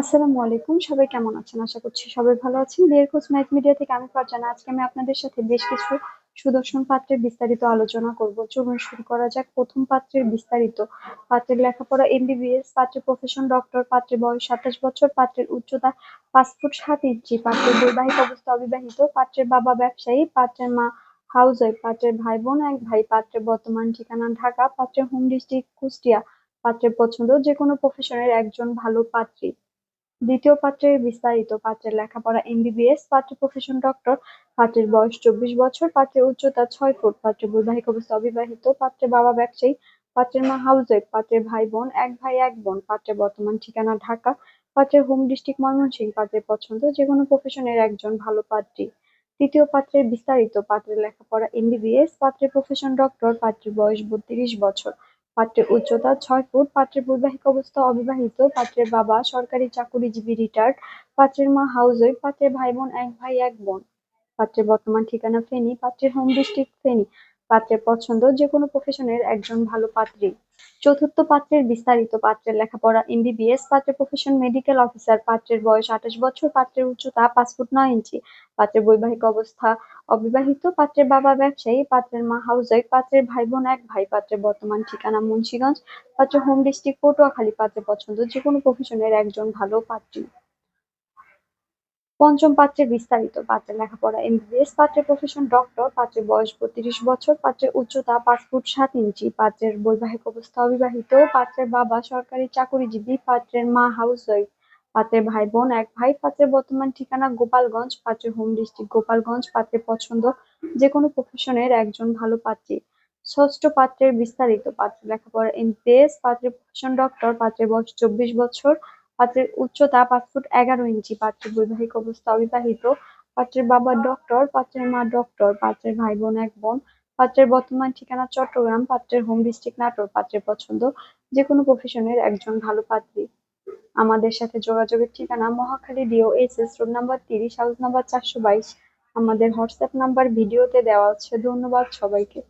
আসসালামু আলাইকুম। সবাই কেমন আছেন? আশা করছি সবাই ভালো আছেন। বিয়ের খোঁজ ম্যাথ মিডিয়া থেকে আমি ফারজানা। আজকে আমি আপনাদের সাথে বেশ কিছু সুদর্শন পাত্রের বিস্তারিত আলোচনা করব। চলুন শুরু করা যাক। প্রথম পাত্রের বিস্তারিত। পাত্রের লেখাপড়া এমবিবিএস পাত্রের প্রফেশন ডক্টর পাত্রের বয়স সাতাশ বছর, পাত্রের উচ্চতা পাঁচ ফুট সাত ইঞ্চি, পাত্রের বৈবাহিক অবস্থা অবিবাহিত, পাত্রের বাবা ব্যবসায়ী, পাত্রের মা হাউস ওয়াইফ পাত্রের ভাই বোন, এক ভাই, পাত্রের বর্তমান ঠিকানা ঢাকা, পাত্রের হোম ডিস্ট্রিক্ট কুষ্টিয়া, পাত্রের পছন্দ যে কোনো প্রফেশনের একজন ভালো পাত্রী। দ্বিতীয় পাত্রের বিস্তারিত পাত্রের লেখাপড়া এমবিবিএস পাত্রের প্রফেশন ডক্টর, পাত্রের বয়স চব্বিশ বছর, পাত্রের উচ্চতা ছয় ফুট, পাত্রের বৈবাহিক অবস্থা অবিবাহিত, পাত্রের বাবা ব্যবসায়ী, পাত্রের মা হাউসওয়াইফ পাত্রের ভাই বোন, এক ভাই, এক বোন, পাত্রের বর্তমান ঠিকানা ঢাকা, পাত্রের হোম ডিস্ট্রিক্ট ময়মনসিংহ, পাত্রের পছন্দ যে কোনো প্রফেশনের একজন ভালো পাত্রী। তৃতীয় পাত্রের বিস্তারিত পাত্রের লেখাপড়া এমবিবিএস পাত্রের প্রফেশন ডক্টর পাত্রের বয়স বত্রিশ বছর। পাত্রের উচ্চতা ছয় ফুট, পাত্রের বৈবাহিক অবস্থা অবিবাহিত, পাত্রের বাবা সরকারি চাকুরিজীবী রিটায়ার্ড, পাত্রের মা হাউস ওয়াইফ, পাত্রের ভাই বোন, এক ভাই, এক বোন। পাত্রের বর্তমান ঠিকানা ফেনী, পাত্রের হোম ডিস্ট্রিক্ট ফেনী। পাত্রের পছন্দ যে কোনো প্রফেশনের একজন ভালো পাত্রী। চতুর্থ পাত্রের বিস্তারিত পাত্রের লেখাপড়া এমবিবিএস পাত্রের প্রফেশন মেডিকেল অফিসার পাত্রের বয়স আঠাশ বছর, পাত্রের উচ্চতা পাঁচ ফুট নয় ইঞ্চি, পাত্রের বৈবাহিক অবস্থা অবিবাহিত, পাত্রের বাবা ব্যবসায়ী, পাত্রের মা হাউস পাত্রের ভাই বোন এক ভাই, পাত্রের বর্তমান ঠিকানা মুন্সিগঞ্জ, পাত্রের হোম ডিস্ট্রিক্ট পটুয়াখালী, পাত্রের পছন্দ যে কোনো প্রফেশনের একজন ভালো পাত্রী। পঞ্চম পাত্রে বিস্তারিত পাত্রের লেখাপড়া এমবিবিএস পাত্রের প্রফেশন ডক্টর পাত্রের বয়স বত্রিশ বছর পাত্রের উচ্চতা পাঁচ ফুট সাত ইঞ্চি, পাত্রের বৈবাহিক অবস্থা অবিবাহিত, পাত্রের বাবা সরকারি চাকুরিজীবী, পাত্রের মা হাউস হাউসওয়াইফ পাত্রের ভাই বোন এক ভাই, পাত্রের বর্তমান ঠিকানা গোপালগঞ্জ, পাত্রের হোম ডিস্ট্রিক্ট গোপালগঞ্জ, পাত্রের পছন্দ যে কোনো প্রফেশনের একজন ভালো পাত্রী। ষষ্ঠ পাত্রের বিস্তারিত পাত্রের লেখাপড়া এমবিবিএস পাত্রের প্রফেশন ডক্টর পাত্রের বয়স চব্বিশ বছর পাত্রের উচ্চতা পাঁচ ফুট এগারো ইঞ্চি। পাত্রের বৈবাহিক অবস্থা অবিবাহিত। পাত্রের বাবা ডক্টর, পাত্রের মা ডক্টর, পাত্রের ভাই বোন এক বোন, পাত্রের বর্তমান ঠিকানা চট্টগ্রাম, পাত্রের হোম ডিস্ট্রিক্ট নাটোর, পাত্রের পছন্দ যে কোনো প্রফেশনের একজন ভালো পাত্রী। আমাদের সাথে যোগাযোগের ঠিকানা Mohakhali D O S S road number তিরিশ হাউস নাম্বার চারশো বাইশ। আমাদের হোয়াটসঅ্যাপ নাম্বার ভিডিওতে দেওয়া আছে। ধন্যবাদ সবাইকে।